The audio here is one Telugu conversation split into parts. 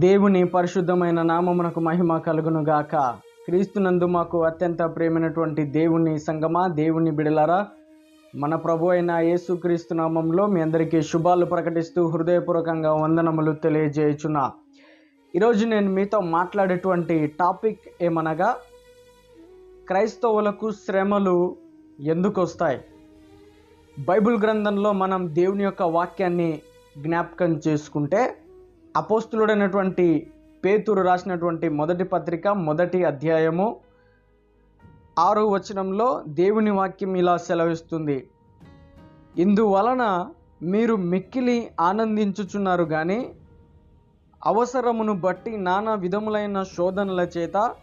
దేవుని పరిశుద్ధమైన నామమునకు మహిమ కలుగును గాక క్రీస్తునందు మాకు అత్యంత ప్రేమైనటువంటి దేవుని సంగమా దేవుని బిడలారా మన ప్రభు అయిన యేసుక్రీస్తు నామంలో మీ అందరికీ శుభాలు ప్రకటిస్తూ హృదయపూర్వకంగా వందనములు తెలియజేయుచున్నా. ఈరోజు నేను మీతో మాట్లాడేటువంటి టాపిక్ ఏమనగా క్రైస్తవులకు శ్రమలు ఎందుకు వస్తాయి బైబిల్ గ్రంథంలో మనం దేవుని యొక్క వాక్యాన్ని జ్ఞాపకం చేసుకుంటే అపోస్తులుడైనటువంటి పేతురు రాసినటువంటి మొదటి పత్రిక మొదటి అధ్యాయము ఆరో వచనంలో దేవుని వాక్యం ఇలా సెలవిస్తుంది. ఇందువలన మీరు మిక్కిలి ఆనందించుచున్నారు కానీ అవసరమును బట్టి నానా విధములైన శోధనల చేత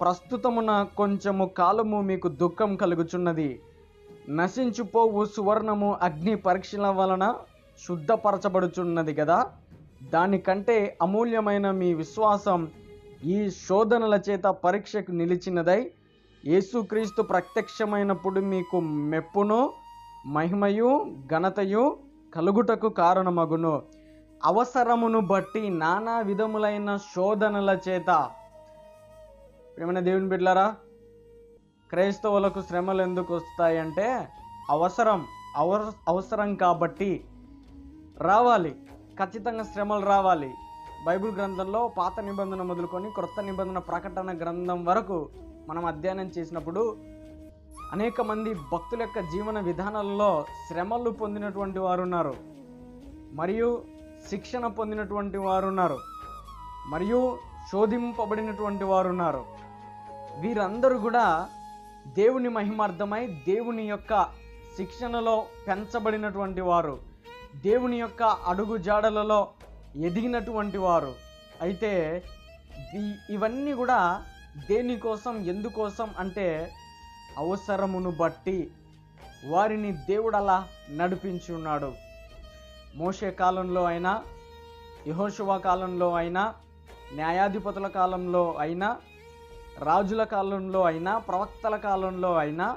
ప్రస్తుతమున కొంచెము కాలము మీకు దుఃఖం కలుగుచున్నది. నశించిపోవు సువర్ణము అగ్ని పరీక్షల వలన శుద్ధపరచబడుచున్నది కదా? దానికంటే అమూల్యమైన మీ విశ్వాసం ఈ శోధనల చేత పరీక్షకు నిలిచినదై యేసుక్రీస్తు ప్రత్యక్షమైనప్పుడు మీకు మెప్పును మహిమయు ఘనతయు కలుగుటకు కారణమగును. అవసరమును బట్టి నానా విధములైన శోధనల చేత. ప్రేమైన దేవుని బిడ్డలారా క్రైస్తవులకు శ్రమలు ఎందుకు వస్తాయంటే అవసరం అవసరం కాబట్టి రావాలి. ఖచ్చితంగా శ్రమలు రావాలి. బైబిల్ గ్రంథంలో పాత నిబంధన మొదలుకొని క్రొత్త నిబంధన ప్రకటన గ్రంథం వరకు మనం అధ్యయనం చేసినప్పుడు అనేక మంది భక్తుల యొక్క జీవన విధానాలలో శ్రమలు పొందినటువంటి వారు ఉన్నారు. మరియు శిక్షణ పొందినటువంటి వారు ఉన్నారు. మరియు శోధింపబడినటువంటి వారు ఉన్నారు. వీరందరూ కూడా దేవుని మహిమార్థమై దేవుని యొక్క శిక్షణలో పెంచబడినటువంటి వారు. దేవుని యొక్క అడుగు జాడలలో ఎదిగినటువంటి వారు. అయితే ఇవన్నీ కూడా దేనికోసం ఎందుకోసం అంటే అవసరమును బట్టి వారిని దేవుడు అలా నడిపించి ఉన్నాడు మోషే కాలంలో అయినా యహోశువ కాలంలో అయినా న్యాయాధిపతుల కాలంలో అయినా రాజుల కాలంలో అయినా ప్రవక్తల కాలంలో అయినా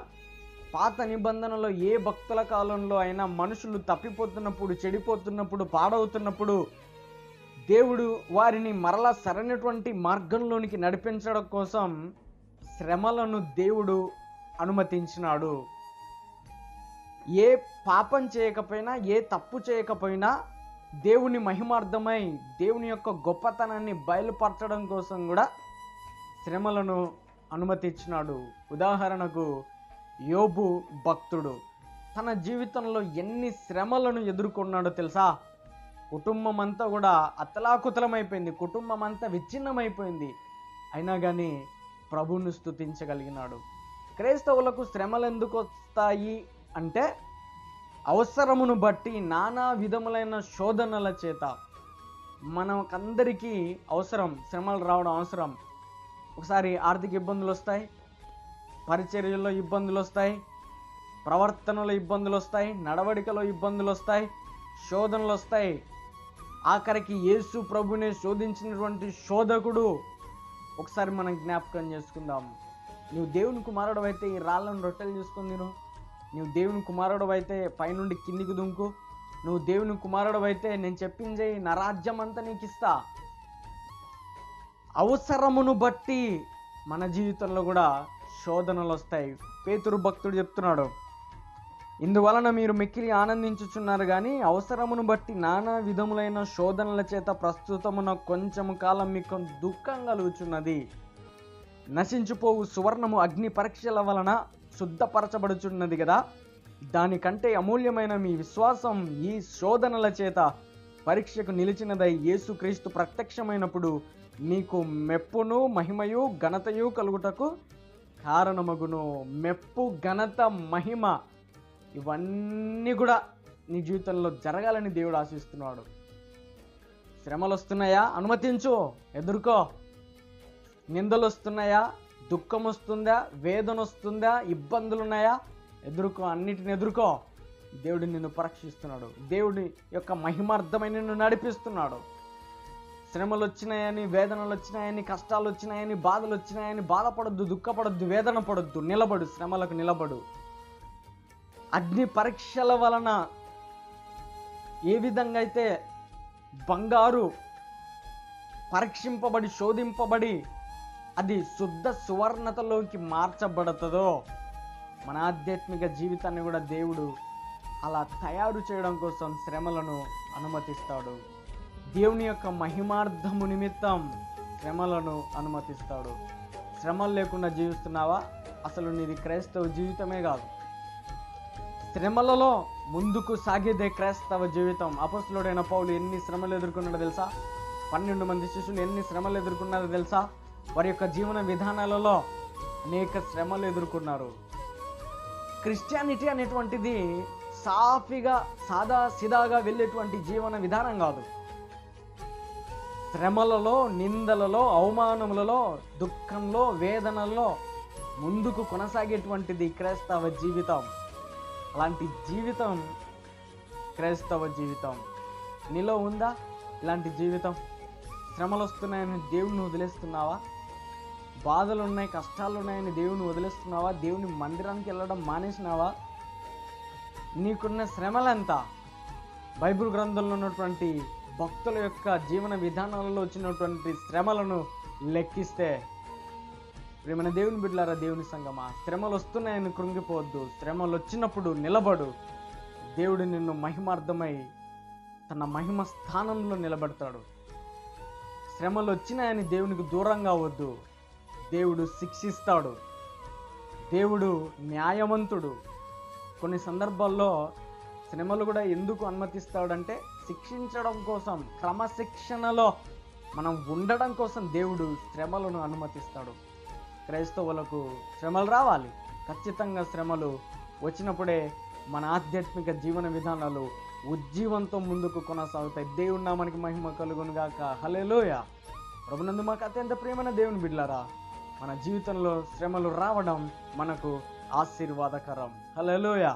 పాత నిబంధనలో ఏ భక్తుల కాలంలో అయినా మనుషులు తప్పిపోతున్నప్పుడు చెడిపోతున్నప్పుడు పాడవుతున్నప్పుడు దేవుడు వారిని మరలా సరైనటువంటి మార్గంలోనికి నడిపించడం కోసం శ్రమలను దేవుడు అనుమతించినాడు. ఏ పాపం చేయకపోయినా ఏ తప్పు చేయకపోయినా దేవుని మహిమార్థమై దేవుని యొక్క గొప్పతనాన్ని బయలుపరచడం కోసం కూడా శ్రమలను అనుమతించినాడు. ఉదాహరణకు యోబు భక్తుడు. తన జీవితంలో ఎన్ని శ్రమలను ఎదుర్కొన్నాడో తెలుసా? కుటుంబం అంతా కూడా అతలాకుతలమైపోయింది. కుటుంబం అంతా విచ్ఛిన్నమైపోయింది. అయినా కానీ ప్రభువును స్తుతించగలిగినాడు. క్రైస్తవులకు శ్రమలు ఎందుకు వస్తాయి అంటే అవసరమును బట్టి నానా విధములైన శోధనల చేత. మనకందరికీ అవసరం శ్రమలు రావడం అవసరం. ఒకసారి ఆర్థిక ఇబ్బందులు వస్తాయి పరిచర్యల్లో ఇబ్బందులు వస్తాయి ప్రవర్తనలో ఇబ్బందులు వస్తాయి నడవడికలో ఇబ్బందులు వస్తాయి శోధనలు వస్తాయి. ఆఖరికి యేసు ప్రభుని శోధించినటువంటి శోధకుడు. ఒకసారి మనం జ్ఞాపకం చేసుకుందాం. నువ్వు దేవుని కుమారుడు అయితే ఈ రాళ్ళను రొట్టెలు చేసుకుని తిను. నువ్వు దేవుని కుమారుడు అయితే పైనుండి కిందికి దుంకు. నువ్వు దేవుని కుమారుడు అయితే నేను చెప్పింది నా రాజ్యం అంతా నీకు ఇస్తా. అవసరమును బట్టి మన జీవితంలో కూడా శోధనలు వస్తాయి పేతురు భక్తుడు చెప్తున్నాడు ఇందువలన మీరు మిక్కిలి ఆనందించుచున్నారు కానీ అవసరమును బట్టి నానా విధములైన శోధనల చేత ప్రస్తుతమున కొంచెము కాలం మీకు దుఃఖం కలుగుచున్నది. నశించిపోవు సువర్ణము అగ్ని పరీక్షల వలన శుద్ధపరచబడుచున్నది కదా దానికంటే అమూల్యమైన మీ విశ్వాసం ఈ శోధనల చేత పరీక్షకు నిలిచినదై యేసుక్రీస్తు ప్రత్యక్షమైనప్పుడు మీకు మెప్పును మహిమయు ఘనతయు కలుగుటకు కారణమగును. మెప్పు ఘనత మహిమ ఇవన్నీ కూడా నీ జీవితంలో జరగాలని దేవుడు ఆశిస్తున్నాడు. శ్రమలు వస్తున్నాయా అనుమతించు. ఎదుర్కో. నిందలు వస్తున్నాయా దుఃఖం వస్తుందా వేదన వస్తుందా ఇబ్బందులు ఉన్నాయా ఎదుర్కో. అన్నిటిని ఎదుర్కో. దేవుడు నిన్ను పరీక్షిస్తున్నాడు. దేవుడి యొక్క మహిమార్థమై నిన్ను నడిపిస్తున్నాడు. శ్రమలు వచ్చినాయని వేదనలు వచ్చినాయని కష్టాలు వచ్చినాయని బాధలు వచ్చినాయని బాధపడొద్దు దుఃఖపడొద్దు వేదన పడొద్దు నిలబడు శ్రమలకు నిలబడు. అగ్ని పరీక్షల వలన ఏ విధంగా అయితే బంగారు పరీక్షింపబడి శోధింపబడి అది శుద్ధ సువర్ణతలోకి మార్చబడుతుందో మన ఆధ్యాత్మిక జీవితాన్ని కూడా దేవుడు అలా తయారు చేయడం కోసం శ్రమలను అనుమతిస్తాడు. దేవుని యొక్క మహిమార్థము నిమిత్తం శ్రమలను అనుమతిస్తాడు. శ్రమలు లేకుండా జీవిస్తున్నావా? అసలు నీది క్రైస్తవ జీవితమే కాదు. శ్రమలలో ముందుకు సాగేదే క్రైస్తవ జీవితం. అపస్తులుడైన పౌలు ఎన్ని శ్రమలు ఎదుర్కొన్నాడో తెలుసా? పన్నెండు మంది శిష్యులు ఎన్ని శ్రమలు ఎదుర్కొన్నారో తెలుసా? వారి యొక్క జీవన విధానాలలో అనేక శ్రమలు ఎదుర్కొన్నారు. క్రిస్టియానిటీ అనేటువంటిది సాఫీగా సాదా సిదాగా వెళ్ళేటువంటి జీవన విధానం కాదు. శ్రమలలో నిందలలో అవమానములలో దుఃఖంలో వేదనలో ముందుకు కొనసాగేటువంటిది క్రైస్తవ జీవితం. అలాంటి జీవితం క్రైస్తవ జీవితం. నీలో ఉందా ఇలాంటి జీవితం? శ్రమలు వస్తున్నాయని దేవుని వదిలేస్తున్నావా? బాధలు ఉన్నాయి కష్టాలు ఉన్నాయని దేవుని వదిలేస్తున్నావా? దేవుని మందిరానికి వెళ్ళడం మానేసినావా? నీకున్న శ్రమలంతా? బైబిల్ గ్రంథంలో ఉన్నటువంటి భక్తుల యొక్క జీవన విధానాలలో వచ్చినటువంటి శ్రమలను లెక్కిస్తే ప్రేమైన దేవుని బిడ్డలారా దేవుని సంగమా శ్రమలు వస్తున్నాయని కృంగిపోవద్దు. శ్రమలు వచ్చినప్పుడు నిలబడు. దేవుడు నిన్ను మహిమార్థమై తన మహిమ స్థానంలో నిలబడతాడు. శ్రమలు వచ్చినాయని దేవునికి దూరంగా వద్దు. దేవుడు శిక్షిస్తాడు. దేవుడు న్యాయవంతుడు. కొన్ని సందర్భాల్లో శ్రమలు కూడా ఎందుకు అనుమతిస్తాడంటే శిక్షించడం కోసం క్రమశిక్షణలో మనం ఉండడం కోసం దేవుడు శ్రమలను అనుమతిస్తాడు. క్రైస్తవులకు శ్రమలు రావాలి. ఖచ్చితంగా శ్రమలు వచ్చినప్పుడే మన ఆధ్యాత్మిక జీవన విధానాలు ఉజ్జీవంతో ముందుకు కొనసాగుతాయి. దేవుడి నామానికి మహిమ కలుగును గాక. హలేలోయ ప్రభునందు మాకు అత్యంత ప్రేమైన దేవుని బిడ్లారా మన జీవితంలో శ్రమలు రావడం మనకు ఆశీర్వాదకరం. హలేలోయ